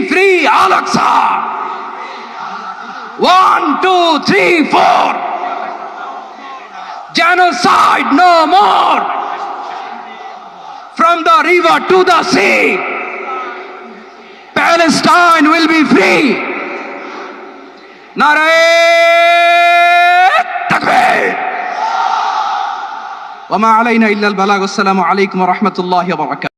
free free আলাক্সা one two three four genocide no more from the river to the sea Palestine will be free নারে তাকবীর وما علينا إلا البلاغ والسلام عليكم ورحمة الله وبركاته